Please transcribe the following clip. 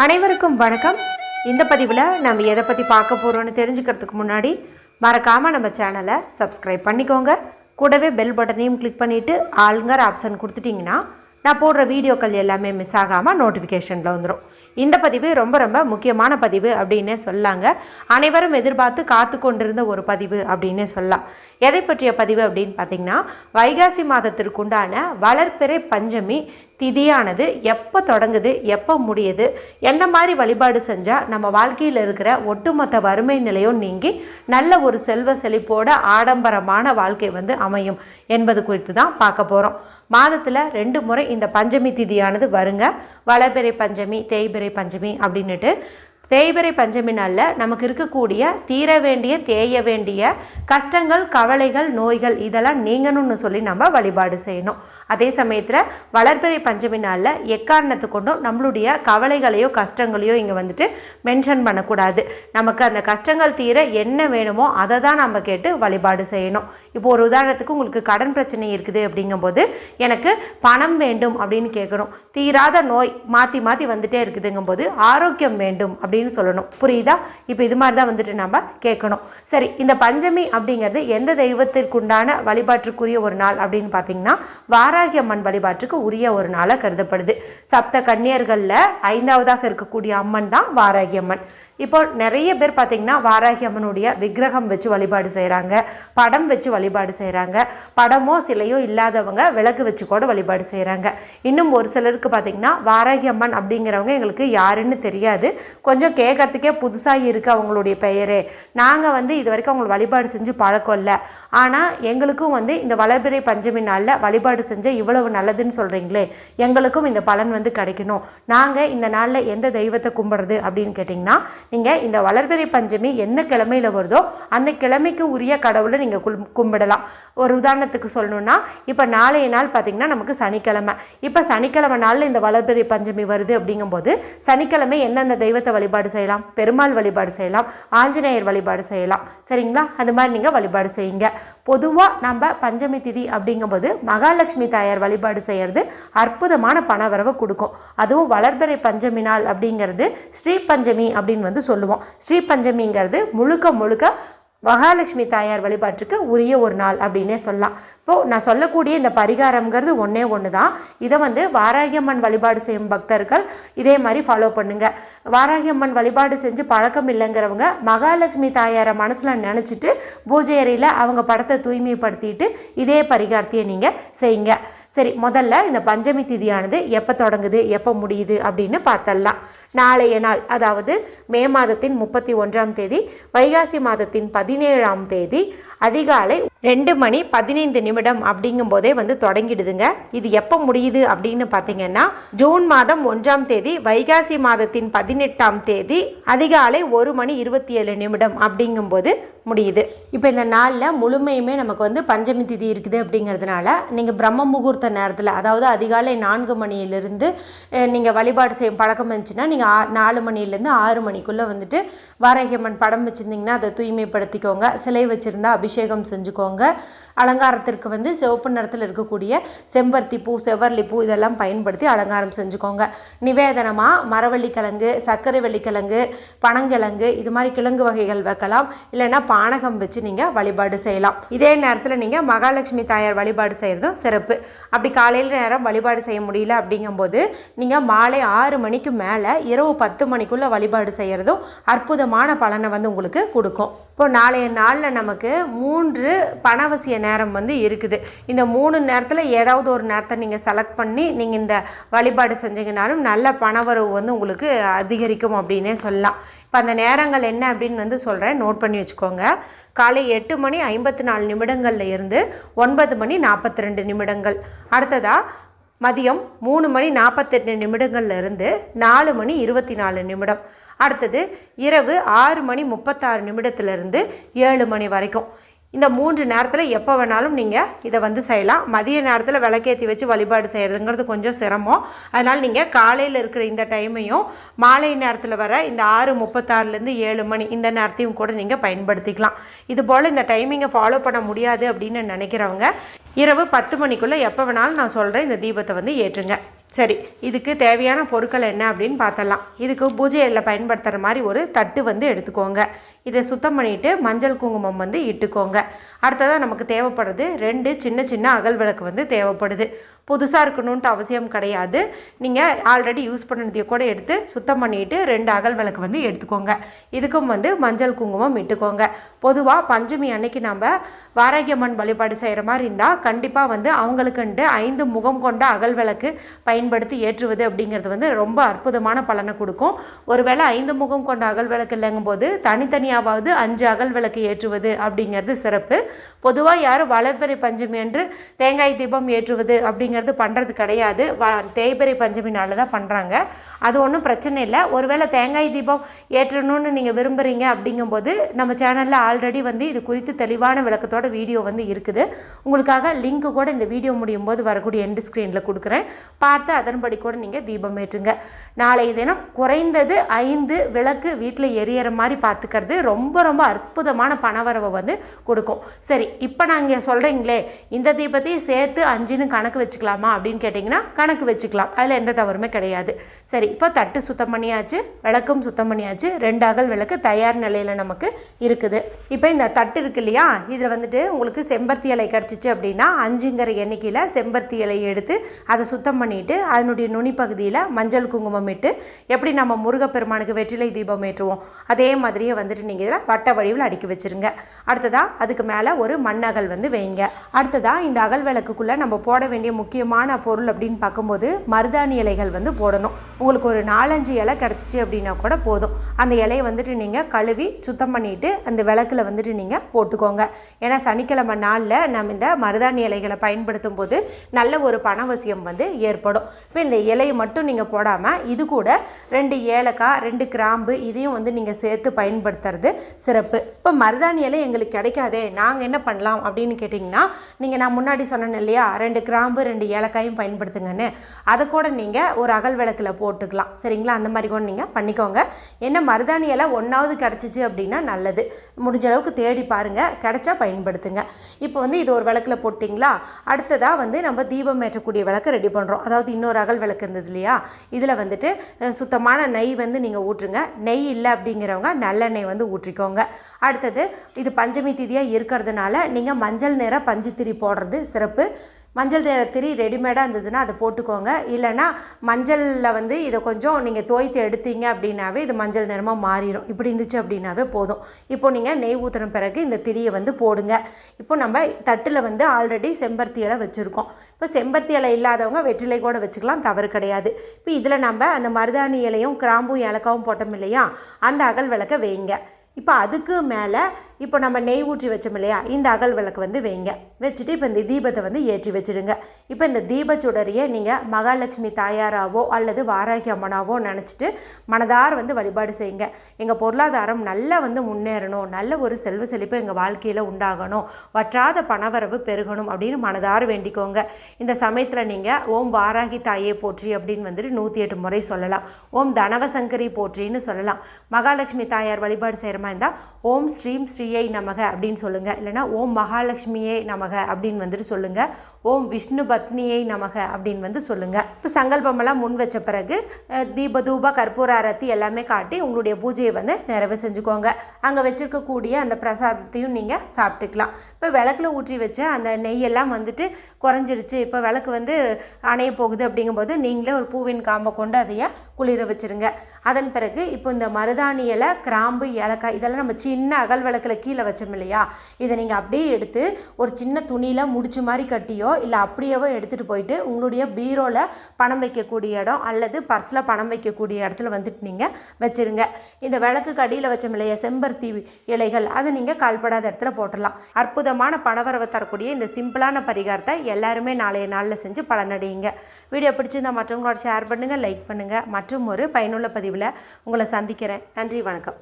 அனைவருக்கும் வணக்கம். இந்த பதிவில் நம்ம எதை பற்றி பார்க்க போகிறோன்னு தெரிஞ்சுக்கிறதுக்கு முன்னாடி மறக்காமல் நம்ம சேனலை சப்ஸ்கிரைப் பண்ணிக்கோங்க. கூடவே பெல் பட்டனையும் கிளிக் பண்ணிவிட்டு ஆளுங்கர் ஆப்ஷன் கொடுத்துட்டிங்கன்னா நான் போடுற வீடியோக்கள் எல்லாமே மிஸ் ஆகாமல் நோட்டிஃபிகேஷனில் வந்துடும் இந்த பதிவு ரொம்ப ரொம்ப முக்கியமான பதிவு அப்படின்னே சொல்லாங்க. அனைவரும் எதிர்பார்த்து காத்து கொண்டிருந்த ஒரு பதிவு அப்படின்னே சொல்லலாம். எதை பற்றிய பதிவு அப்படின்னு பார்த்தீங்கன்னா வைகாசி மாதத்திற்குண்டான வளர்ப்பிறை பஞ்சமி திதியானது எப்போ தொடங்குது எப்போ முடியுது என்ன மாதிரி வழிபாடு செஞ்சால் நம்ம வாழ்க்கையில் இருக்கிற ஒட்டுமொத்த வறுமை நிலையும் நீங்கி நல்ல ஒரு செல்வ செழிப்போட ஆடம்பரமான வாழ்க்கை வந்து அமையும் என்பது குறித்து தான் பார்க்க போகிறோம் மாதத்தில் ரெண்டு முறை இந்த பஞ்சமி திதியானது வருங்க. வளபிறை பஞ்சமி தேய்பிறை பஞ்சமி அப்படின்னுட்டு தேய்பிரை பஞ்சமி நாளில் நமக்கு இருக்கக்கூடிய தீர வேண்டிய தேய வேண்டிய கஷ்டங்கள் கவலைகள் நோய்கள் இதெல்லாம் நீங்கணும்னு சொல்லி நம்ம வழிபாடு செய்யணும். அதே சமயத்தில் வளர்பிறை பஞ்சமி நாளில் எக்காரணத்து கொண்டும் நம்மளுடைய கவலைகளையோ கஷ்டங்களையோ இங்கே வந்துட்டு மென்ஷன் பண்ணக்கூடாது. நமக்கு அந்த கஷ்டங்கள் தீர என்ன வேணுமோ அதை தான் நம்ம கேட்டு வழிபாடு செய்யணும். இப்போ ஒரு உதாரணத்துக்கு உங்களுக்கு கடன் பிரச்சனை இருக்குது அப்படிங்கும்போது எனக்கு பணம் வேண்டும் அப்படின்னு கேட்கணும். தீராத நோய் மாற்றி மாற்றி வந்துட்டே இருக்குதுங்கும்போது ஆரோக்கியம் வேண்டும் அப்படின்னு சொல்லணும். புரியுதா? இப்போ இது மாதிரி தான் வந்துட்டு நம்ம கேட்கணும். சரி இந்த பஞ்சமி அப்படிங்கிறது எந்த தெய்வத்திற்குண்டான வழிபாட்டுக்குரிய ஒரு நாள் அப்படின்னு பார்த்தீங்கன்னா வாராகி அம்மன் வழிபாட்டுக்கு உரிய ஒரு நாளாக கருதப்படுது. சப்த கன்னியர்களில் ஐந்தாவதாக இருக்கக்கூடிய அம்மன் தான் வாராகி அம்மன். இப்போ நிறைய பேர் பார்த்தீங்கன்னா வாராகி அம்மனுடைய விக்கிரகம் வச்சு வழிபாடு செய்கிறாங்க படம் வச்சு வழிபாடு செய்கிறாங்க படமோ சிலையோ இல்லாதவங்க விளக்கு வச்சு கூட வழிபாடு செய்கிறாங்க இன்னும் ஒரு சிலருக்கு பார்த்தீங்கன்னா வாராகி அம்மன் அப்படிங்கிறவங்க எங்களுக்கு யாருன்னு தெரியாது. கொஞ்சம் கொஞ்சம் கேட்கறதுக்கே புதுசாக இருக்குது அவங்களுடைய பெயரே. நாங்கள் வந்து இது வரைக்கும் அவங்களை வழிபாடு செஞ்சு பழக்கம் இல்லை. ஆனால் எங்களுக்கும் வந்து இந்த வளர்பிறை பஞ்சமி நாளில் வழிபாடு செஞ்ச இவ்வளவு நல்லதுன்னு சொல்கிறீங்களே எங்களுக்கும் இந்த பலன் வந்து கிடைக்கணும். நாங்கள் இந்த நாளில் எந்த தெய்வத்தை கும்பிட்றது அப்படின்னு கேட்டிங்கன்னா நீங்கள் இந்த வளர்பிறை பஞ்சமி எந்த கிழமையில் வருதோ அந்த கிழமைக்கு உரிய கடவுளை நீங்கள் கும் கும்பிடலாம். ஒரு உதாரணத்துக்கு சொல்லணும்னா இப்போ நாளைய நாள் பார்த்திங்கன்னா நமக்கு சனிக்கிழமை. இப்போ சனிக்கிழமை நாளில் இந்த வளர்பிறை பஞ்சமி வருது அப்படிங்கும்போது சனிக்கிழமை எந்தெந்த தெய்வத்தை வழிபாடு வழிபாடு செய்யலாம் பெருமாள் வழிபாடு செய்யலாம் ஆஞ்சநேயர் வழிபாடு செய்யலாம். சரிங்களா? அது மாதிரி நீங்கள் வழிபாடு செய்யுங்க. பொதுவாக நம்ம பஞ்சமி திதி அப்படிங்கும்போது மகாலட்சுமி தாயார் வழிபாடு செய்கிறது அற்புதமான பணவரவை கொடுக்கும். அதுவும் வளர்பிறை பஞ்சமி நாள் அப்படிங்கிறது ஸ்ரீ பஞ்சமி அப்படின்னு வந்து சொல்லுவோம். ஸ்ரீ பஞ்சமிங்கிறது முழுக்க முழுக்க மகாலட்சுமி தாயார் வழிபாட்டுக்கு உரிய ஒரு நாள் அப்படின்னே சொல்லலாம். இப்போது நான் சொல்லக்கூடிய இந்த பரிகாரம்ங்கிறது ஒன்றே ஒன்று தான் இதை வந்து வாராகியம்மன் வழிபாடு செய்யும் பக்தர்கள் இதே மாதிரி ஃபாலோ பண்ணுங்கள் வாராகியம்மன் வழிபாடு செஞ்சு பழக்கம் இல்லைங்கிறவங்க மகாலட்சுமி தாயாரை மனசில் நினச்சிட்டு பூஜை அறையில் அவங்க படத்தை தூய்மைப்படுத்திட்டு இதே பரிகாரத்தையே நீங்கள் செய்யுங்க. சரி முதல்ல இந்த பஞ்சமி திதியானது எப்போ தொடங்குது எப்போ முடியுது அப்படின்னு பார்த்தரலாம். நாளைய நாள் அதாவது மே மாதத்தின் முப்பத்தி ஒன்றாம் தேதி வைகாசி மாதத்தின் பதினேழாம் தேதி அதிகாலை ரெண்டு மணி பதினைந்து நிமிடம் அப்படிங்கும்போதே வந்து தொடங்கிடுதுங்க. இது எப்போ முடியுது அப்படின்னு பார்த்தீங்கன்னா ஜூன் மாதம் ஒன்றாம் தேதி வைகாசி மாதத்தின் பதினெட்டாம் தேதி அதிகாலை ஒரு மணி இருபத்தி ஏழு நிமிடம் அப்படிங்கும்போது முடியுது. இப்போ இந்த நாளில் முழுமையுமே நமக்கு வந்து பஞ்சமி திதி இருக்குது அப்படிங்கிறதுனால நீங்கள் பிரம்ம முகூர்த்த நேரத்தில் அதாவது அதிகாலை நான்கு மணியிலிருந்து நீங்கள் வழிபாடு செய்யும் பழக்கம் இருந்துச்சுன்னா நீங்கள் ஆ நாலு மணிலேருந்து ஆறு மணிக்குள்ளே வந்துட்டு வாரகியம்மன் படம் வச்சுருந்தீங்கன்னா அதை தூய்மைப்படுத்திக்கோங்க. சிலை வச்சுருந்தா அபிஷேகம் செஞ்சுக்கோங்க. அலங்காரத்திற்கு வந்து சிவப்பு நிறத்தில் இருக்கக்கூடிய செம்பருத்தி பூ செவ்வரளி பூ இதெல்லாம் பயன்படுத்தி அலங்காரம் செஞ்சுக்கோங்க. நிவேதனமாக மரவள்ளிக்கிழங்கு சர்க்கரை வள்ளிக்கிழங்கு பனங்கிழங்கு இது மாதிரி கிழங்கு வகைகள் வைக்கலாம். இல்லைன்னா பானகம் வச்சு நீங்கள் வழிபாடு செய்யலாம். இதே நேரத்தில் நீங்கள் மகாலட்சுமி தாயார் வழிபாடு செய்கிறதும் சிறப்பு. அப்படி காலையில் நேரம் வழிபாடு செய்ய முடியல அப்படிங்கும்போது நீங்கள் மாலை ஆறு மணிக்கு மேலே இரவு பத்து மணிக்குள்ளே வழிபாடு செய்கிறதும் அற்புதமான பலனை வந்து உங்களுக்கு கொடுக்கும். இப்போ நாளைய நாளில் நமக்கு மூன்று பணவசிய நேரம் வந்து இருக்குது. இந்த மூணு நேரத்தில் ஏதாவது ஒரு நேரத்தை நீங்கள் செலக்ட் பண்ணி நீங்கள் இந்த வழிபாடு செஞ்சீங்கனாலும் நல்ல பணவரவு வந்து உங்களுக்கு அதிகரிக்கும் அப்படின்னே சொல்லலாம். இப்போ அந்த நேரங்கள் என்ன அப்படின்னு வந்து சொல்கிறேன் நோட் பண்ணி வச்சுக்கோங்க. காலை எட்டு மணி ஐம்பத்தி நாலு நிமிடங்களில் இருந்து ஒன்பது மணி நாற்பத்தி ரெண்டு நிமிடங்கள். அடுத்ததாக மதியம் மூணு மணி நாற்பத்தெட்டு நிமிடங்கள்ல இருந்து நாலு மணி இருபத்தி நாலு நிமிடம். அடுத்தது இரவு ஆறு மணி முப்பத்தாறு நிமிடத்துலேருந்து ஏழு மணி வரைக்கும். இந்த மூன்று நேரத்தில் எப்போ வேணாலும் நீங்கள் இதை வந்து செய்யலாம். மதிய நேரத்தில் விளக்கேற்றி வச்சு வழிபாடு செய்கிறதுங்கிறது கொஞ்சம் சிரமம். அதனால் நீங்கள் காலையில் இருக்கிற இந்த டைமையும் மாலை நேரத்தில் வர இந்த ஆறு முப்பத்தாறுலேருந்து ஏழு மணி இந்த நேரத்தையும் கூட நீங்கள் பயன்படுத்திக்கலாம். இதுபோல் இந்த டைமிங்கை ஃபாலோ பண்ண முடியாது அப்படின்னு நினைக்கிறவங்க இரவு பத்து மணிக்குள்ளே எப்போ வேணாலும் நான் சொல்கிறேன் இந்த தீபத்தை வந்து ஏற்றுங்க. சரி இதுக்கு தேவையான பொருட்கள் என்ன அப்படின்னு பார்த்தலாம் இதுக்கு பூஜையில் பயன்படுத்துகிற மாதிரி ஒரு தட்டு வந்து எடுத்துக்கோங்க. இதை சுத்தம் பண்ணிவிட்டு மஞ்சள் குங்குமம் வந்து இட்டுக்கோங்க. அடுத்ததாக நமக்கு தேவைப்படுறது ரெண்டு சின்ன சின்ன அகல் விளக்கு வந்து தேவைப்படுது. புதுசாக இருக்கணுன்ட்டு அவசியம் கிடையாது. நீங்கள் ஆல்ரெடி யூஸ் பண்ணதையை கூட எடுத்து சுத்தம் பண்ணிவிட்டு ரெண்டு அகல் விளக்கு வந்து எடுத்துக்கோங்க. இதுக்கும் வந்து மஞ்சள் குங்குமம் இட்டுக்கோங்க. பொதுவாக பஞ்சமி அன்னைக்கு நம்ம வாராகியம்மன் வழிபாடு செய்கிற மாதிரி இருந்தால் கண்டிப்பாக வந்து அவங்களுக்குன்ட்டு ஐந்து முகம் கொண்ட அகல் விளக்கு பயன்படுத்தி ஏற்றுவது அப்படிங்கிறது வந்து ரொம்ப அற்புதமான பலனை கொடுக்கும். ஒருவேளை ஐந்து முகம் கொண்ட அகல் விளக்கு இல்லைங்கும்போது தனித்தனியாவது அஞ்சு அகல் விளக்கு ஏற்றுவது அப்படிங்கிறது சிறப்பு. பொதுவாக யாரும் வளர்பிறை பஞ்சமி என்று தேங்காய் தீபம் ஏற்றுவது அப்படிங்கிறது பண்ணுறது கிடையாது. வ தேய்பிறை பஞ்சமி நாளில் தான் பண்ணுறாங்க அது ஒன்றும் பிரச்சனை இல்லை. ஒருவேளை தேங்காய் தீபம் ஏற்றணும்னு நீங்கள் விரும்புகிறீங்க அப்படிங்கும்போது நம்ம சேனலில் ஆல்ரெடி வந்து இது குறித்து தெளிவான விளக்கத்தோட வீடியோ வந்து இருக்குது. உங்களுக்காக லிங்க் கூட இந்த வீடியோ முடியும் போது வரக்கூடிய எண்டு ஸ்க்ரீனில் கொடுக்குறேன். பார்த்து அதன்படி கூட நீங்கள் தீபம் ஏற்றுங்க. நாளைய தினம் குறைந்தது ஐந்து விளக்கு வீட்டில் எரியற மாதிரி பார்த்துக்கிறது ரொம்ப ரொம்ப அற்புதமான பணவரவை வந்து கொடுக்கும். சரி இப்போ நாங்கள் சொல்கிறீங்களே இந்த தீபத்தையும் சேர்த்து அஞ்சுன்னு கணக்கு வச்சுக்கலாமா அப்படின்னு கேட்டிங்கன்னா கணக்கு வச்சுக்கலாம். அதில் எந்த தவறுமே கிடையாது. சரி இப்போ தட்டு சுத்தம் பண்ணியாச்சு விளக்கும் சுத்தம் பண்ணியாச்சு ரெண்டு அகல் விளக்கு தயார் நிலையில் நமக்கு இருக்குது. இப்போ இந்த தட்டு இருக்கு இல்லையா இதில் வந்துட்டு உங்களுக்கு செம்பருத்தி இலை கிடச்சிச்சு அப்படின்னா அஞ்சுங்கிற எண்ணிக்கையில் செம்பருத்தி இலையை எடுத்து அதை சுத்தம் பண்ணிவிட்டு அதனுடைய நுனி பகுதியில் மஞ்சள் குங்குமம் இட்டு எப்படி நம்ம முருகப்பெருமானுக்கு வெற்றிலை தீபம் ஏற்றுவோம் அதே மாதிரியே வந்துட்டு நீங்கள் இதில் வட்ட வடிவில் அடுக்கி வச்சுருங்க. அடுத்ததாக அதுக்கு மேலே ஒரு மண் அகல் வந்து வைங்க. அடுத்ததாக இந்த அகல் விளக்குக்குள்ளே நம்ம போட வேண்டிய முக்கிய முக்கியமான பொருள் அப்படின்னு பார்க்கும்போது மருதாணி இலைகள் வந்து போடணும். உங்களுக்கு ஒரு நாலஞ்சு இலை கிடச்சிச்சு அப்படின்னா கூட போதும். அந்த இலையை வந்துட்டு நீங்கள் கழுவி சுத்தம் பண்ணிவிட்டு அந்த விளக்கில் வந்துட்டு நீங்கள் போட்டுக்கோங்க. ஏன்னா சனிக்கிழமை நாளில் நம்ம இந்த மருதாணி இலைகளை பயன்படுத்தும் போது நல்ல ஒரு பணவசியம் வந்து ஏற்படும். இப்போ இந்த இலையை மட்டும் நீங்கள் போடாமல் இது கூட ரெண்டு ஏலக்காய் ரெண்டு கிராம்பு இதையும் வந்து நீங்கள் சேர்த்து பயன்படுத்துறது சிறப்பு. இப்போ மருதாணி இலை எங்களுக்கு கிடைக்காதே நாங்கள் என்ன பண்ணலாம் அப்படின்னு கேட்டிங்கன்னா நீங்கள் நான் முன்னாடி சொன்னேன் இல்லையா ரெண்டு கிராம்பு ரெண்டு ஏலக்காயும் பயன்படுத்துங்கன்னு. அதை கூட நீங்கள் ஒரு அகல் விளக்கில் போட்டுக்கலாம். சரிங்களா? அந்த மாதிரி கூட நீங்கள் பண்ணிக்கோங்க. என்ன மருதாணி இலை ஒன்றாவது கிடச்சிச்சு அப்படின்னா நல்லது. முடிஞ்ச அளவுக்கு தேடி பாருங்கள் கிடைச்சா பயன்படுத்துங்க. இப்போ வந்து இது ஒரு விளக்கில் போட்டிங்களா? அடுத்ததாக வந்து நம்ம தீபம் ஏற்றக்கூடிய விளக்கு ரெடி பண்ணுறோம் அதாவது இன்னொரு அகல் விளக்கு இருந்தது இல்லையா? இதில் வந்துட்டு சுத்தமான நெய் வந்து நீங்கள் ஊற்றுங்க. நெய் இல்லை அப்படிங்கிறவங்க நல்லெண்ணெய் வந்து ஊற்றிக்கோங்க. அடுத்தது இது பஞ்சமி திதியாக இருக்கிறதுனால நீங்கள் மஞ்சள் நிற பஞ்சுத்திரி போடுறது சிறப்பு. மஞ்சள் நிற திரி ரெடிமேடாக இருந்ததுன்னா அதை போட்டுக்கோங்க. இல்லைன்னா மஞ்சளில் வந்து இதை கொஞ்சம் நீங்கள் தோய்த்து எடுத்தீங்க அப்படின்னாவே இது மஞ்சள் நிறமாக மாறிடும். இப்படி இருந்துச்சு அப்படின்னாவே போதும். இப்போ நீங்கள் நெய் ஊற்றின பிறகு இந்த திரியை வந்து போடுங்க. இப்போ நம்ம தட்டில் வந்து ஆல்ரெடி செம்பருத்தி இலை வச்சுருக்கோம். இப்போ செம்பருத்தி இலை இல்லாதவங்க வெற்றிலை கூட வச்சுக்கலாம் தவறு கிடையாது. இப்போ இதில் நம்ம அந்த மருதாணி இலையும் கிராம்பும் ஏலக்காவும் போட்டோம் இல்லையா? அந்த அகல் விளக்க வைங்க. இப்போ அதுக்கு மேலே இப்போ நம்ம நெய் ஊற்றி வச்சோம் இல்லையா? இந்த அகல் விளக்கு வந்து வைங்க. வச்சுட்டு இப்போ இந்த தீபத்தை வந்து ஏற்றி வச்சிடுங்க. இப்போ இந்த தீபச்சுடரையே நீங்கள் மகாலட்சுமி தாயாராவோ அல்லது வாராகி அம்மனாவோ நினச்சிட்டு மனதார் வந்து வழிபாடு செய்யுங்க. எங்கள் பொருளாதாரம் நல்லா வந்து முன்னேறணும். நல்ல ஒரு செல்வ செழிப்பு எங்கள் வாழ்க்கையில் உண்டாகணும். வற்றாத பணவரவு பெருகணும் அப்படின்னு மனதார் வேண்டிக்கோங்க. இந்த சமயத்தில் நீங்கள் ஓம் வாராகி தாயே போற்றி அப்படின்னு வந்துட்டு நூற்றி எட்டு முறை சொல்லலாம். ஓம் தனவசங்கரி போற்றின்னு சொல்லலாம். மகாலட்சுமி தாயார் வழிபாடு செய்கிற மாதிரி இருந்தால் ஓம் ஸ்ரீம் ஸ்ரீயை நமக அப்படின்னு சொல்லுங்கள் இல்லைனா ஓம் மகாலட்சுமியே நமக அப்படின்னு வந்துட்டு சொல்லுங்கள் ஓம் விஷ்ணு பத்னியை நமக அப்படின்னு வந்து சொல்லுங்கள் இப்போ சங்கல்பமெல்லாம் முன் வச்ச பிறகு அஹ், தீப தூப கற்பூர அரத்தி எல்லாமே காட்டி உங்களுடைய பூஜையை வந்து நிறைவு செஞ்சுக்கோங்க. அங்கே வச்சுருக்கக்கூடிய அந்த பிரசாதத்தையும் நீங்கள் சாப்பிட்டுக்கலாம். இப்போ விளக்குல ஊற்றி வச்ச அந்த நெய்யெல்லாம் வந்துட்டு குறைஞ்சிருச்சு. இப்போ விளக்கு வந்து அணைய போகுது அப்படிங்கும்போது நீங்களே ஒரு பூவின் காம்பை கொண்டு அதையே குளிர வச்சிருங்க. அதன் பிறகு இப்போ இந்த மருதாணி இலை கிராம்பு ஏலக்காய் இதெல்லாம் நம்ம சின்ன அகல் விளக்குல கீழே வச்சோம் இல்லையா? இதை நீங்கள் அப்படியே எடுத்து ஒரு சின்ன துணியில் முடிச்சு மாதிரி கட்டியோ இல்லை அப்படியேவோ எடுத்துகிட்டு போயிட்டு உங்களுடைய பீரோவில் பணம் வைக்கக்கூடிய இடம் அல்லது பர்ஸில் பணம் வைக்கக்கூடிய இடத்துல வந்துட்டு நீங்கள் வச்சிருங்க. இந்த விளக்கு கடியில் வச்சோம் இல்லையா? செம்பருத்தி இலைகள். அதை நீங்கள் கால்படாத இடத்துல போட்டுடலாம். அற்புதம் அற்புதமான பணவரவை தரக்கூடிய இந்த சிம்பிளான பரிகாரத்தை எல்லாருமே நாளைய நாளில் செஞ்சு பலனடையுங்க. வீடியோ பிடிச்சிருந்தா மற்றவங்களோட ஷேர் பண்ணுங்கள் லைக் பண்ணுங்கள் மற்றும் ஒரு பயனுள்ள பதிவில் உங்களை சந்திக்கிறேன். நன்றி வணக்கம்.